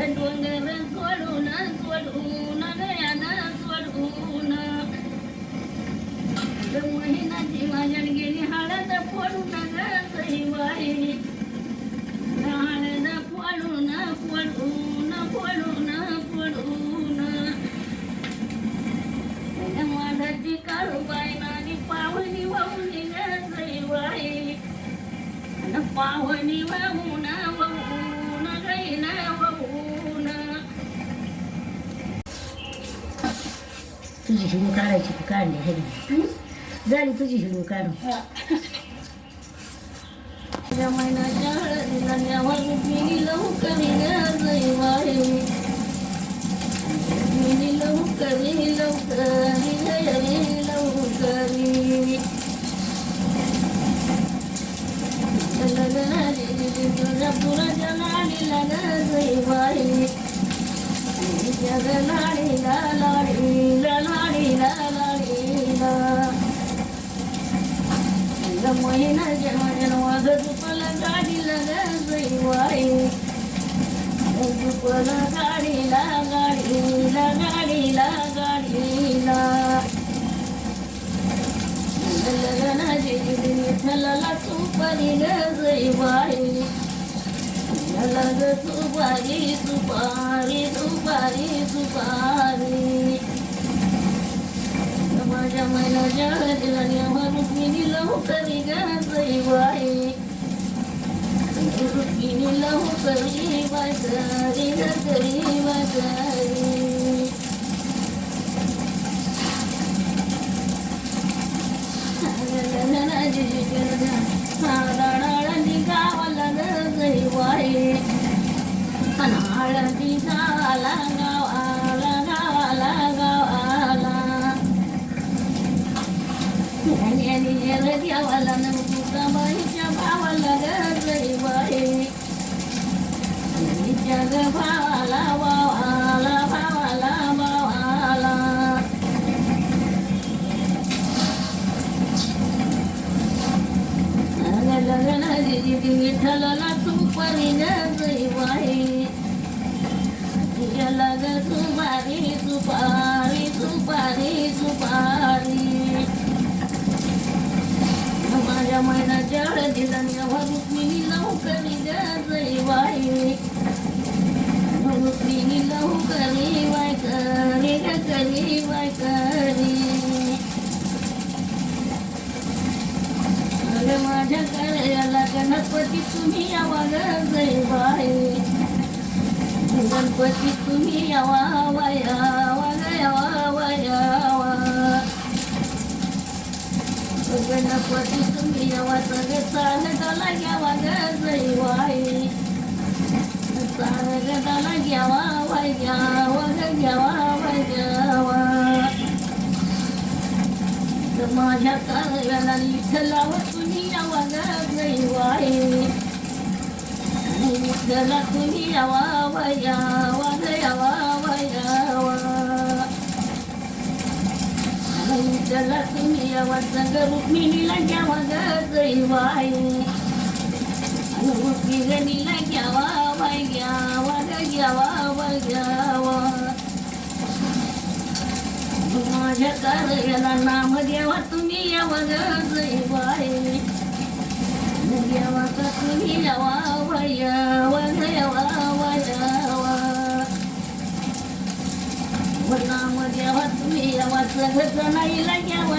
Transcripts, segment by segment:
डोंगर सोडून सोडून गयान सोडून महिनाची माझ्या गेली हळद फोडून ग सईबाई फोडून फोडून फोडून फोडून माझाची काळूबाई नानी वाहून ग सईबाई वाहून हिडू काढायची ती काढली हे? झाली तुझी हिडू काढून. महिन्याच्या हळदीला न्यावर मी लवकरी गैवाई मी लवकरी लवकरी गैरी लवकरी तुळजापुराच्या लाडीला गैवाई जग महिना जन्म जन्म दुपला गाडीला गैवाई दुपला गाडीला गाडीला गाडीला गाडीला. लग्नाची विठ्ठलाला सुपारी गैवाई लग सुपारी सुपारी सुपारी सुपारी. माझ्या महिन्याच्या रुक्मिणी लवकरी गैवाई रुक्मिणी लवकरी बाकरी गरी बाकरी हळदी गावाला गैवाई हळदी गावाला देवाला नवकुकाबाईच्या भावाला गैवाई जग भावाला भावाला भावाला भावाला. विठ्ठलाला सुपारी गैवाई लग सुपारी सुपारी सुपारी सुपारी. माझ्या महिन्याच्या हळदीला रुक्मिणी लवकरी गैवाई रुक्मिणी लवकरी वाय करी करी वाय करी अरे माझ्या कार्याला गणपती तुम्ही यावा गैवाई गणपती तुम्ही यावा वयावा गणपती तुम्ही यावा सगळे सारगडाला घ्यावा गैवाई सारगडाला घ्यावा वाय घ्यावा ग घ्यावा वाय घ्यावा तर माझ्या कार्याला विठ्ठलावर तुम्ही यावा गैवाई विठ्ठला तुम्ही यावा वयावा विठ्ठला तुम्ही यावा संग रुक्मिणीला घ्यावा गैवाई रुक्मिणीला घ्यावा वाय घ्यावा ग घ्यावा वाय. घ्यावा माझ्या कार्याला नाम देवा तुम्ही यावा गैवाई देवा का तुम्ही यावा वयावा गयावा वयावा नाम देवा तुम्ही यावा सगळं नाहीला घ्यावा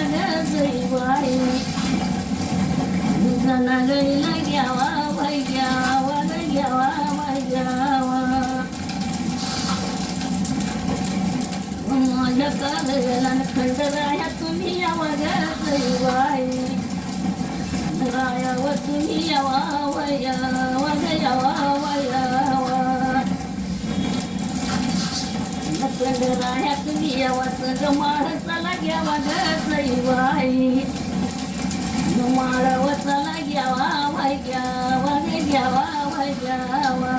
गैवाई जनागरीला घ्यावा वय घ्यावा ग घ्यावा वय घ्यावा माझ्या कागदाला खंडराया तुम्ही यावा गैवाई रायावर तुम्ही यावा वयावा गयावा वयावा राया तुम्ही यावा सग माणसाला घ्यावा गैवाई माळा वसाला घ्यावा वाय घ्यावा ग घ्यावा वाय घ्यावा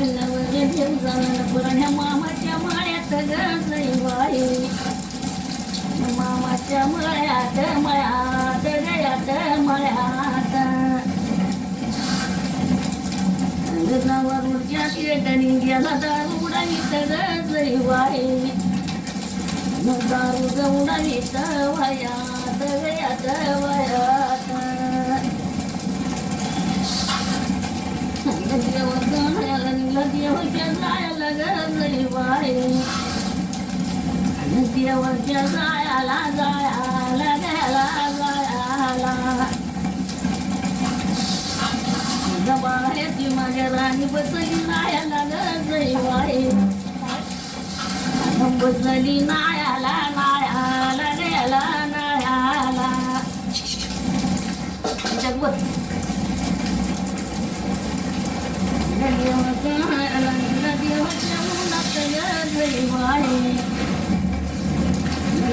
नवर देव जाणं पुराण्या मामाच्या माळ्यात गैवाई मामाच्या मळ्यात मळ्यात गयात मळ्यात. गजावरच्या केटणी गेला दारू उडावीत गजरी वाई दारू उडावीत वयात वयात वयात देव निघला देवच्या जायला गजरी वाई देवच्या जायाला जायाला गेला जायाला गवाळ्याची माझ्या राणी बसली नायाला गजई बसली नायाला नायाला गेला नायाला जगवत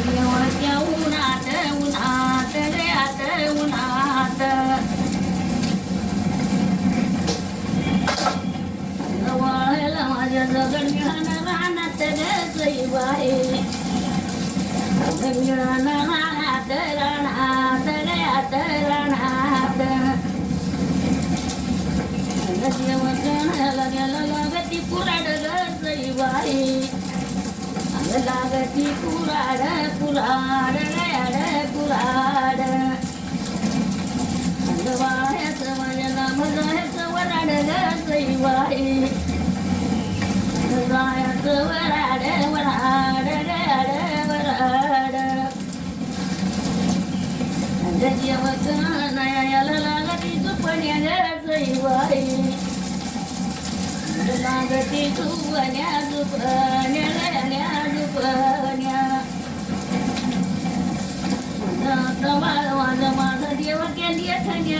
देवाच्या उन्हात उन्हात रे आत उन्हात उन्हात माझ्या जगण रानात गजई बाई मिळानं रानात रानात रेत रानात. देवगणाला गेला लागती कुराड गजई बाई लागती कुराड कुराड रेड कुराड वाळ्याचं माझ्या नाम वराड जायचं वराड वराड रेड वराड याला लागती चुपण्या गजई बाई लागती चुपण्या चुपण्या गण्या चुपण्या माझा माझा माझा देव केली ठण्या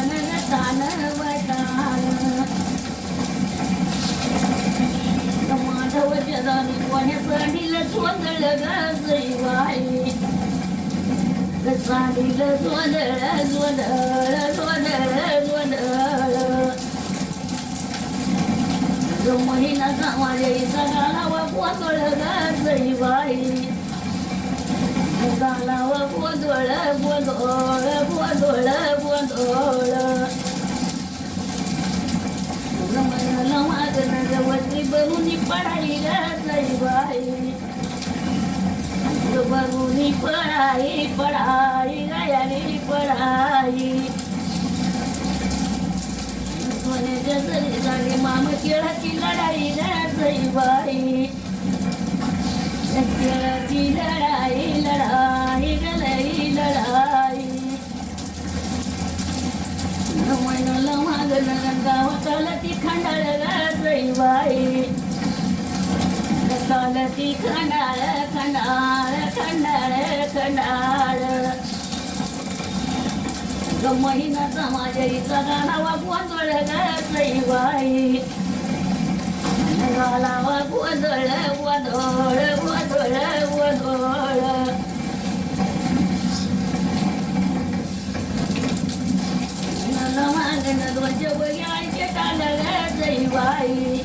माधवच्या दानी कोण्या साडीला सोंदळ गजई बाई साडीला सोंदळ महिना माझ्या इथं गालावा गोंधळ गजई बाई गालावा गोंधळ गोंधळ गोंधळ गोंधळ महिन्याला मागणं गवत्री बाई पडाई पडाई पडाई सोन्याच्या जरी झाली माम केळाची लढाई गजई बाई केळाची लढाई लढाई. गलई लढाई महिन्याला मागणं गावाला खंडाळ गजई बाई खंडाळ खंडाळ खंडाळ खंडाळ. ग महिन्याचा माझ्या इथं गाणावा गोंधळ गजई बाई गालावा गोंधळ गोंधळ गोंधळ गोंधळ मागणं दोनशे बघी आयचे टांगळ गजई बाई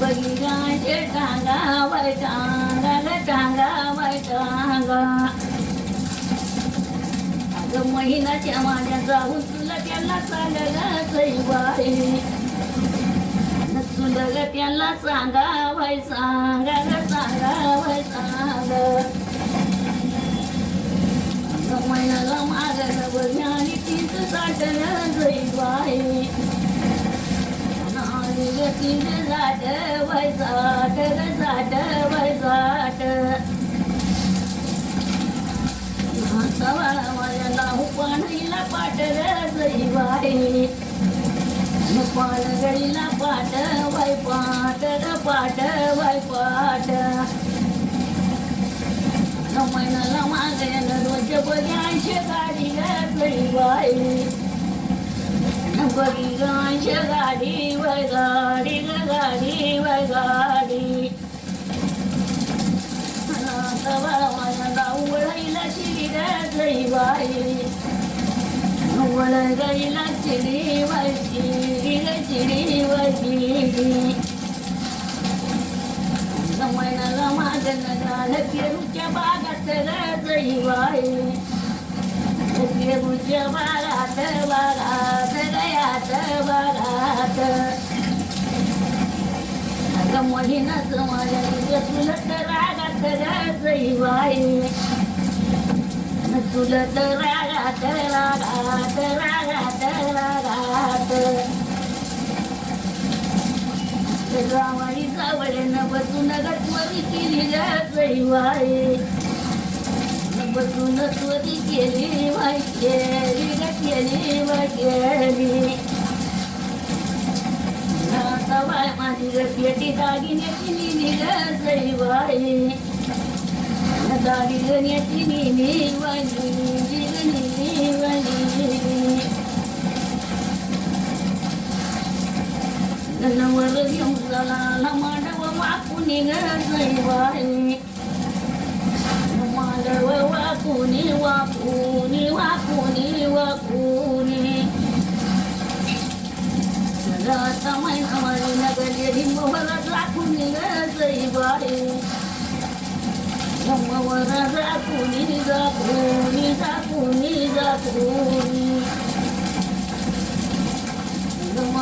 बघी गायचे टांगा बाय टांगा ग अगं महिन्याच्या माझ्या जाऊन तुला त्याला सांग गजई बाई तुला ग त्याला सांगा बाई सांगा ग सांगा बाई सांग महिन्याला आणि तीच साठ गजई बाई. नानी साठ बाई साठ ग सवाळा पाट गजई पाट बाई. पाट ग पाट बाई पाट. मनाला मागे रोज बघ्याशे गाडी गजई बाई बगी गांश गाडी वय गाडी ग गाडी वय गाडी तवा माझ्या उघडायला शिरी गई बाई उघड गाईला चिडी वय चिडी ग चिडी वय चिडी मैनाला माझं झालं पेरूच्या बागात गई बाई पेरूच्या बागात बागात गयात बागात. अगं महिनाच माझ्या तुलत रागात गई बाई तुलत रागात रागात रागात रागात. गावाडी जावड्यानं बसून गटवरी केली गई बाई बसून त्वरी केली बाई केली ग सवाय माझी गटी दागिन्याची निली गई बाई दागिन्याची निली वाली निली वाली नवर घेऊन मांडव वाकुनी गई मांडव वाकुनी वाकुनी वाकुनी वाकुनी राता महिना माझी नगरी मोहरात राखून गई बाई मोहर राखुनी राखुनी राखुनी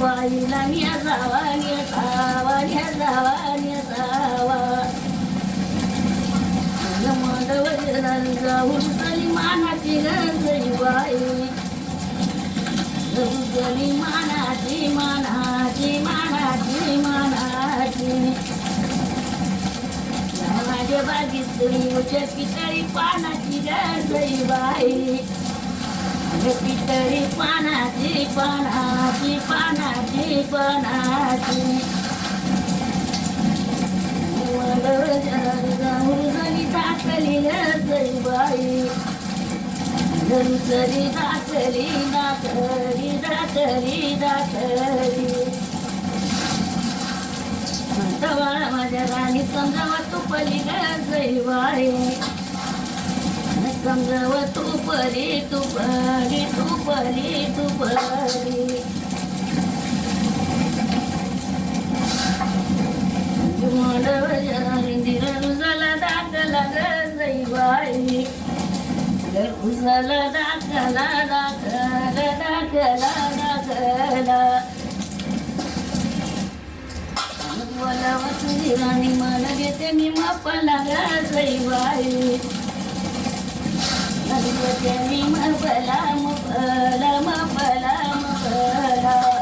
बाईला न्या जावा न्या जावा न्या जावा न्या जावा जाऊन मानाची गई बाई गली मानाची मानाची मानाची मानाची माझ्या बागीत तुझ्या पितळी पानाची गई बाई पितळी पानाची पानाची पानाची पानाची घरी दाखली गई बाई दातरी दाखली दाखली दाखली दाखली माझ्या राणी समजावा तू पली गई बाई समजाव तू परी तू परी तू परी तू परी उजाला दाखला गई बाई उजाला दाखला दाखला दाखला दाखला. मला वाचली राणी मला घेते मी मापाला गई बाई घेते मी मपला मपला मपला मपला.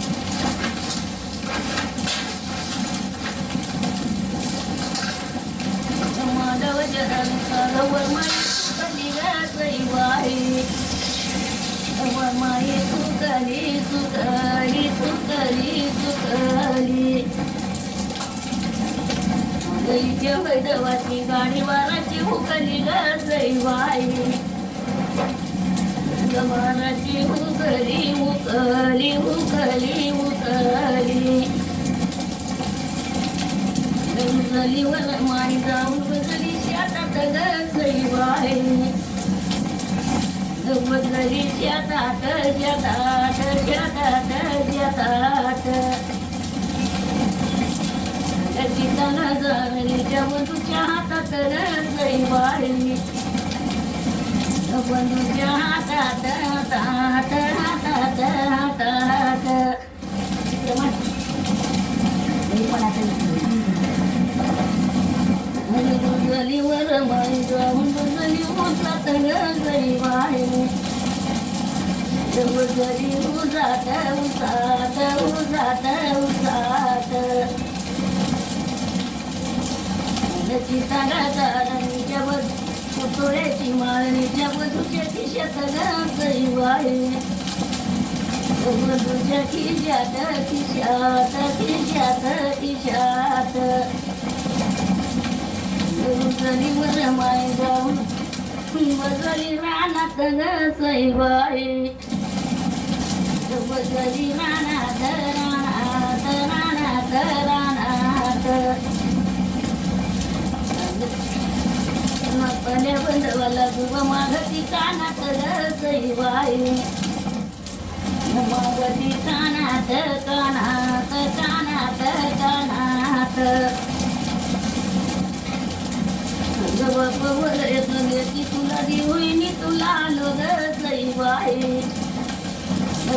माधव जरण सरोवर माई गई गईच्या वैदवाची गाडी वाराची हुकली गई बाई गमनाची उकली उकली उकली उकली उकलीवर माई जाऊन बसली शेतात गई शेतात शेतात बंधूच्या हातात गई बंधूच्या हातात हातात हातात हातात जाऊन गली उसात आहे बाई गली उसात उसात. उसात उसात चितागाच्या पुतळ्याची माळणीच्या बधूच्या खिशात गई आहे बधूच्या खिशात खिशात खिशात खिशात. गलीवर माय जाऊन रानात गई बाई. बसली रानात रानात रानात रानात. पल्या बंधवाला तुझ मागती कानात गई बाई. मागती कानात कानात कानात कानात. की येती तुला देऊनी तुला आलो गई बाई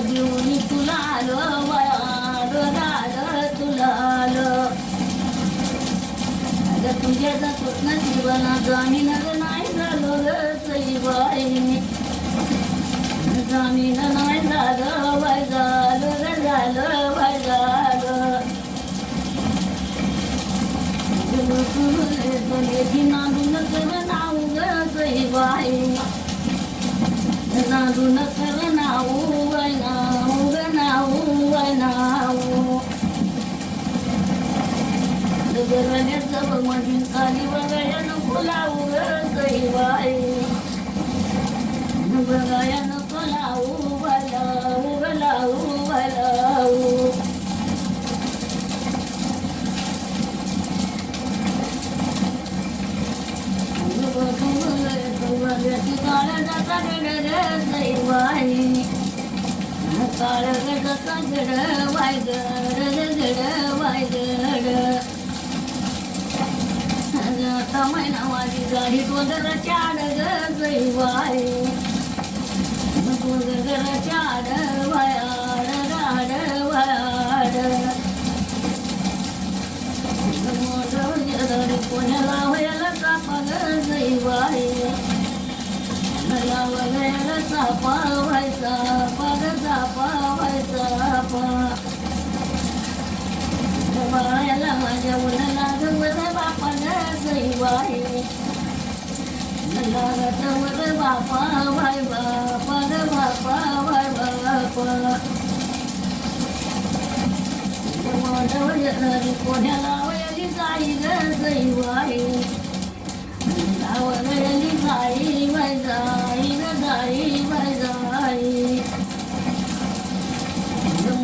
देऊनी तुला आलो आलो आलो तुला आलो अगं तुझ्या जातोत ना जीवना जामीन ग नाही झालो ग सई बाई जामीन नाही झालं बाय झालं ग झालं बाय झालं तुझी नांदून कर नाव ग सई बाई नांदून कर नाव बाय नाव ग नाव बाय नाव गरण्याचं मधील खाली काळ जाता गड वाय गड गड वाय गड आता माझी गाडी चाड गई बाई वगैरे चाड वायाड राड वायाड कोणाला व्हायला सापा गई वगैरे सापा व्हायचा सापा व्हायचा बाळाला माझ्या मुलाला गवत बापा गई बाई. लागत बापा बाय बापा बापा बापा कोण्याला वयली जाई ग गई लावलेली जाई बाय जाई ग जाई बाय जाई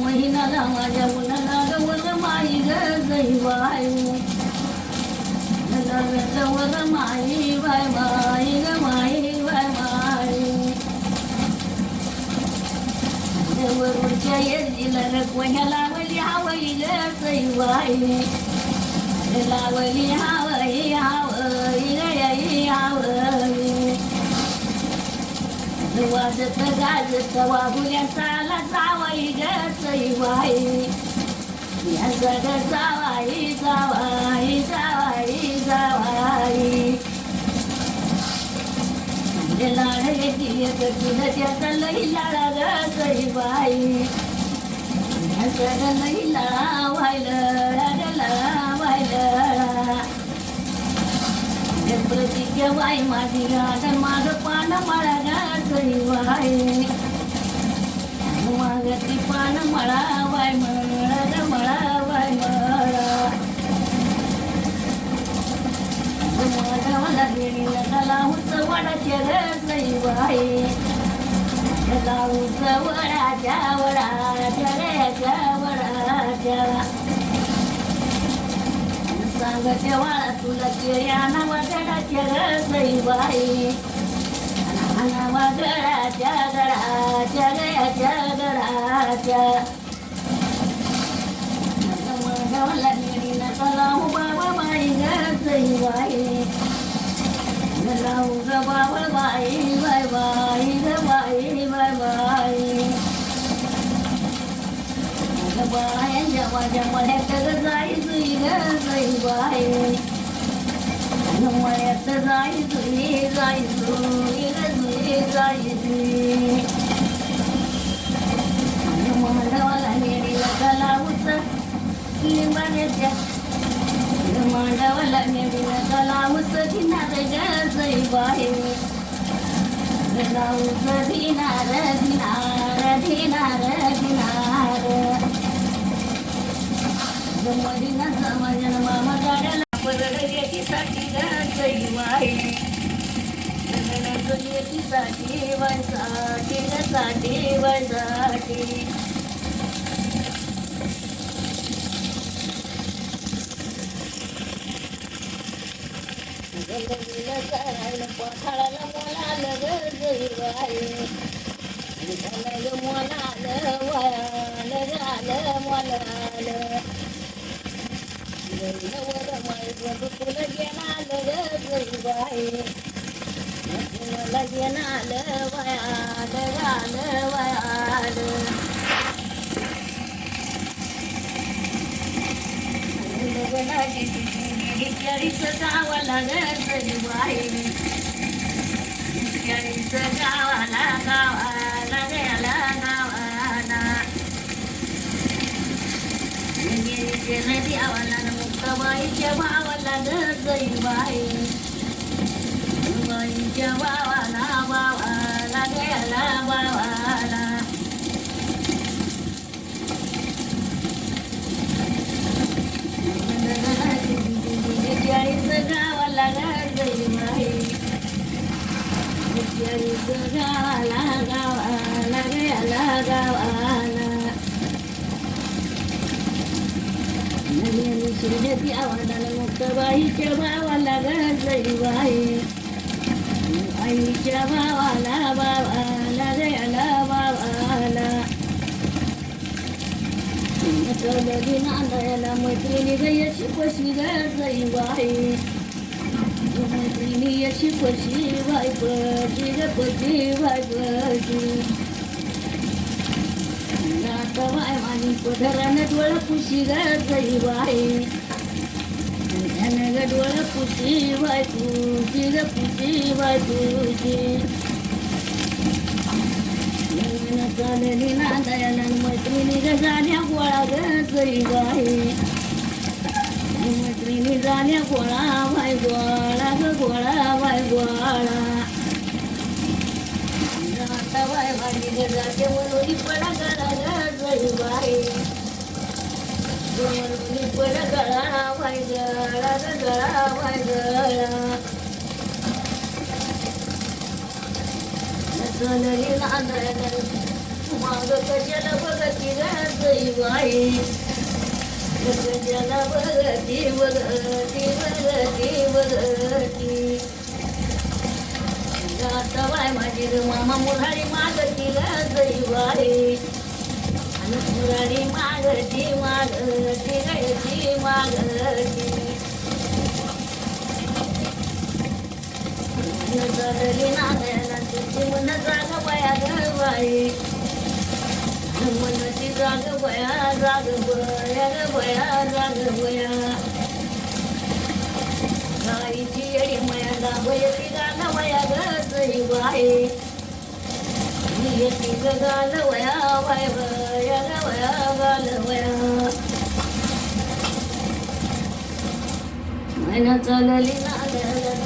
महिनाला माझ्या मुलाला गवत माई ग गई बाई गवत माई बाय बाई ग माई बाय माई देवरूच्या येजीला कोण्या लावली हावई ग गई बाई लावली हावई. हावई गई वाजत गाजत वाहुल्या चाला जावाई गई बाई. या जग जावाई जावाई जावाई जावाई. म्हणजे लाड येते तुला त्याचा लई लाडा गई बाई. या जग लई लाडा व्हायला लाडा व्हायला प्रतिज्ञा बाई माझी राग माग पान मळा गई बाई माग ती पान मळा बाय मळा मळा बाय मळा मला गेली त्याला हुत वाडाच्या गई बाई लावू वडाच्या वडाच्या वडाच्या. सांगते वाळा तुला केळ्या नावाच्या रसई बाई नावा गडाच्या गडाच्या गयाच्या गडाच्या मला नेडीला लावू बाबा बाई गसई बाई लावू ग बाबा बाई बाय बाई ग बाई बाय बाई बायांच्या माझ्या मळ्यात ग जाई तुई ग जाई मळ्यात जाई तुई जाई तुई ग तुई जाई तुई मांडवाला नेडीला तलावूच लिंबाण्याच्या मांडवाला नेडीला तलावूच किनार ग जाई बाई लावूच दिनार दिनार दिनार दिनार मदीना समाजन मामा गाड्याला परड येतीसाठी गई वाई येतीसाठी वैसाठी साठी वैसाठी पठाळाला मोलाल गई वाई मोलाल वयाल झालं मोलाल. गावाला गरी बाई चाळीस गावाला गावाला गेला गावाला आवाला बाईच्या भावाला गई बाई. बाईच्या भावाला भावाला गेला भावाला चाळीस गावाला गई बाई. गावाला गावाला गेला गावाला शिरण्याची आवडाला मुक्त बाईच्या भावाला गजई बाई आईच्या भावाला बाबाला गयाला बाबाला कलगी नांदायला मैत्रिणी गयशी पशी गजई बाई मैत्रिणी यशी पशी बाई पशी ग मानी पुशी गई बाई त्यानं पुशी बाय ग पुशी बाय पुशी चालली नांदायला मैत्रिणी ग जाण्या गोळा गई बाई मैत्रिणी जाण्या गोळा बाय गोळा ग गोळा बाय गोळा आता बाय जाते म्हणून पडा करा गई म्हणून पडा गळा गळा गळा गळा माग कशाला बघती कशाला बघती बघती बघती बघती आता बाय माझी ग मामा मुरारी मागती गई बाई आणि मुरारी मागती मागती गायची मागती. चलली नागायला तुझी मन जाग बया ग मनची जाग बया जाग बया बया जाग बया. गाईची येडी मया गाबयती गाग वया बाई येती गाल वया वया गाल वया मैना चालली ना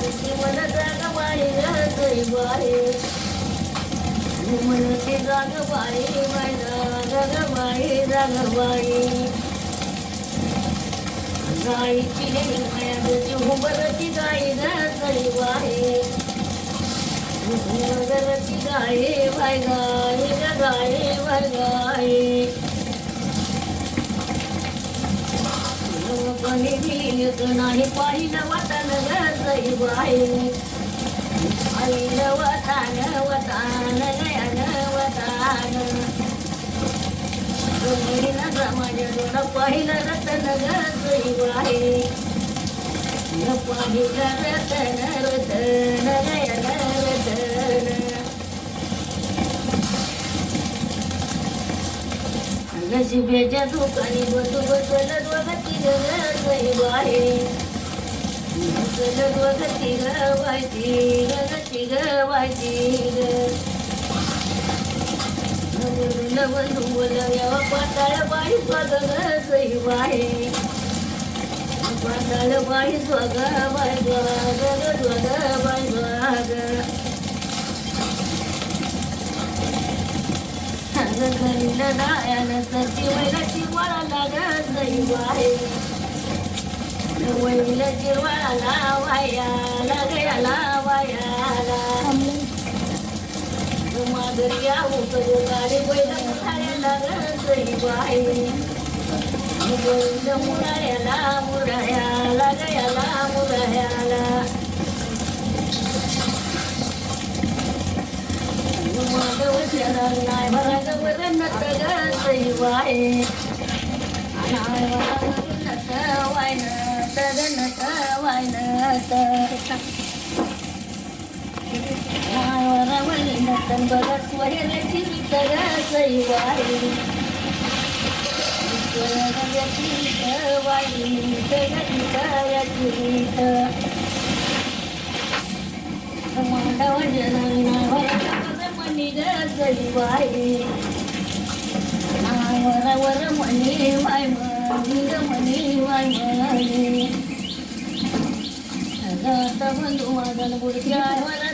तुझी मन जाग बाई गई बाई जाग बाई बाय जाग बाई जाग बाई गाईची लेणी मायाची उंबरची गाई गई बाई. उंबरची बाय गाई गाये वर गाये कोणी लिहित नाही पाहिलं वतन गई बाई. पाहिलं वतान वतान गयान वतान गमडीनं समाजाला पाहिलं रतन गई बाई रतन रतन रतन नशिबेच्या दुकानी बसू बसलं बघती गई बाई बसलं ग वायती गती ग वायती ग पाताळ बाई स्वग ग आहे पाताळ बाई स्वग बाई स्वग ग स्वग बाई स्वग सती वैलाची वळा लागत नाही बाई वैला जिरवाळाला वायाला लागया लावाया माघरी आऊ करू गाडी बैला मुठाळ्याला गई बाई. बैल मुराळ्याला मुराळ्याला गयाला मुराळ्याला माधवच्याला नाही भरायचं वरण नत गई बाई. नत वायन नत नतन बरं स्वयंची तर सई वाई स्वयंची वाई जगती करायची मांडव जनना मनी गई वाई वर वर मनी वाय मनी ग मनी वाय मनी गत बंधू वादन बुडक्या वराचा धनी गई वाई नांगराचा धनी वाय गई धनी वाय गई माझा जड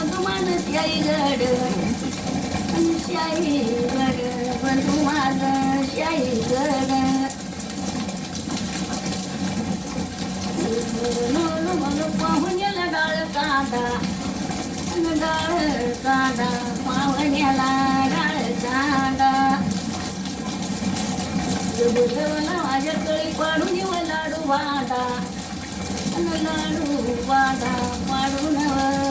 जड शाई गड शाही गड बनू माझ शाही गड म्हणून पाहून गेला डाळ कांदा डाळ कांदा पाहुण्याला डाळ कांदा माझ्या कळी पाडून लाडू भांडा अन लाडू भांडा पाडून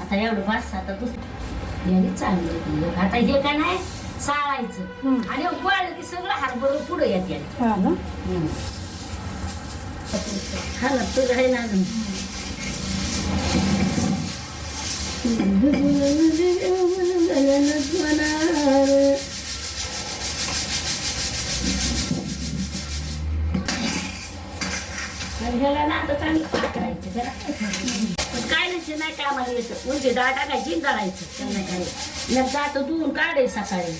आता एवढं वाच आता दुसरं याने चांगलं केलं. आता हे का नाही साळायचं आणि वाळलं की सगळं हरभर पुढे येते हा. ना हा ना तुझं आहे ना अजून. ह्याला ना आता चांगलं पाकरायचं त्याला काय करायचं? पण काय नसते नाही कामाला येतं. डाळ टाकायची दळायचं त्यांना काय? नंतर आता धुवून काढायचं सकाळी.